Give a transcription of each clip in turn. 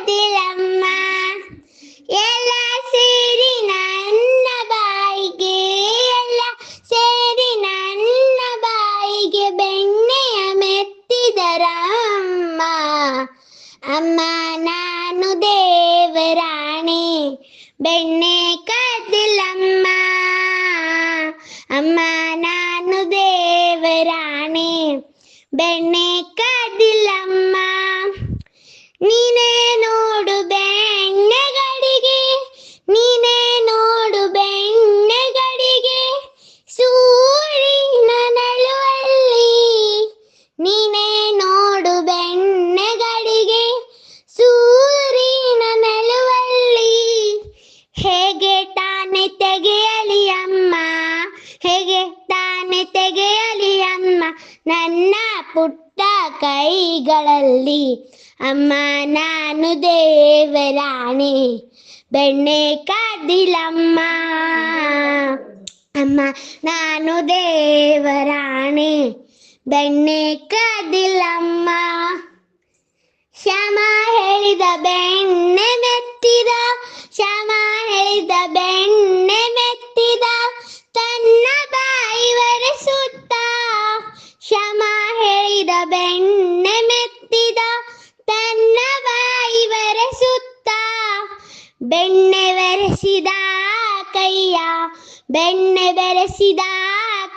ಕಾದಿಲಮ್ಮ ಎಲ್ಲ ಸೇರಿ ನನ್ನ ಬಾಯಿಗೆ ಎಲ್ಲ ಸೇರಿ ನನ್ನ ಬಾಯಿಗೆ ಬೆಣ್ಣೆಯ ಮೆತ್ತಿದರಮ್ಮ ಅಮ್ಮ ನಾನು ದೇವರಾಣೆ ಬೆಣ್ಣೆ ಕದ್ದಿಲ್ಲಮ್ಮ ಅಮ್ಮ ನಾನು ದೇವರಾಣೆ ಬೆಣ್ಣೆ ಕದ್ದಿಲ್ಲಮ್ಮ ನೀನೇ ನೋಡು ಬೆಣ್ಣೆಗಳಿಗೆ, ನೀನೇ ನೋಡು ಬೆಣ್ಣೆಗಳಿಗೆ, ಸೂರಿನ ನಳುವಲ್ಲಿ. ನೀನೇ ನೋಡು ಬೆಣ್ಣೆಗಳಿಗೆ, ಸೂರಿನ ನಳುವಲ್ಲಿ. ಹೇಗೆ ತಾನೆ ತೆಗೆಯಲಿ ಅಮ್ಮ, ಹೇಗೆ ತಾನೆ ತೆಗೆಯಲಿ ಅಮ್ಮ, ನನ್ನ ಪುಟ್ಟ ಕೈಗಳಲ್ಲಿ ಅಮ್ಮ ನಾನು ದೇವರಾಣಿ ಬೆಣ್ಣೆ ಕಾದಿಲಮ್ಮ ಅಮ್ಮ ನಾನು ದೇವರಾಣಿ ಬೆಣ್ಣೆ ಕಾದಿಲಮ್ಮ ಶ್ಯಾಮ ಹೇಳಿದ ಬೆಣ್ಣೆ ಮೆತ್ತಿದ ಶ್ಯಾಮ ಹೇಳಿದ ಬೆಣ್ಣೆ ಮೆತ್ತಿದ ತನ್ನ ಬೆಣ್ಣೆ ಬೆರೆಸಿದ ಕೈಯ ಬೆಣ್ಣೆ ಬೆರೆಸಿದ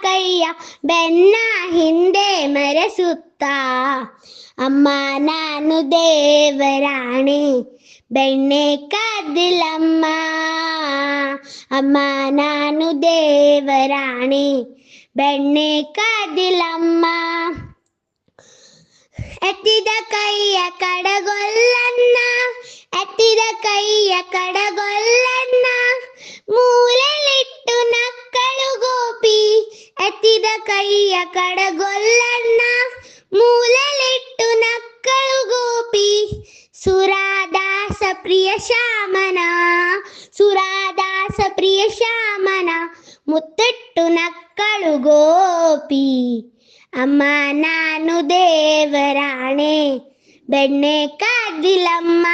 ಕೈಯ ಬೆನ್ನ ಹಿಂದೆ ಮರೆಸುತ್ತ ಅಮ್ಮ ನಾನು ದೇವರಾಣಿ ಬೆಣ್ಣೆ ಕದ್ದಿಲಮ್ಮ ಅಮ್ಮ ನಾನು ದೇವರಾಣಿ ಬೆಣ್ಣೆ ಕದ್ದಿಲಮ್ಮ ಎತ್ತಿದ ಕೈಯ ಕಡಗೊಲ್ಲನ್ನ ಎತ್ತಿದ ಕೈಯ ಕಡಗೊಲ್ಲನ್ನ ಮೂಲೆಲಿಟ್ಟು ನಕ್ಕಳು ಗೋಪಿ, ಎತ್ತಿದ ಕೈಯ ಕಡಗೊಲ್ಲನ್ನ ಮೂಲೆಲಿಟ್ಟು ನಕ್ಕಳು ಗೋಪಿ. ಸುರಾದಾಸ ಪ್ರಿಯ ಶ್ಯಾಮನ ಸುರಾದಾಸ ಪ್ರಿಯ ಶ್ಯಾಮನ ಮುತ್ತಿಟ್ಟು ನಕ್ಕಳು ಗೋಪಿ. ಅಮ್ಮ ನಾನು ದೇವರಾಣೆ, ಬೆಣ್ಣೆ ಕಾದಿಲಮ್ಮ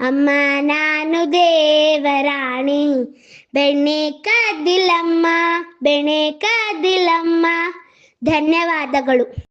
ಅಮ್ಮ ನಾನು ದೇವರಾಣಿ ಬೆಣ್ಣೆ ಕಾದಿಲಮ್ಮ ಬೆಣ್ಣೆ ಕಾದಿಲಮ್ಮ ಧನ್ಯವಾದಗಳು.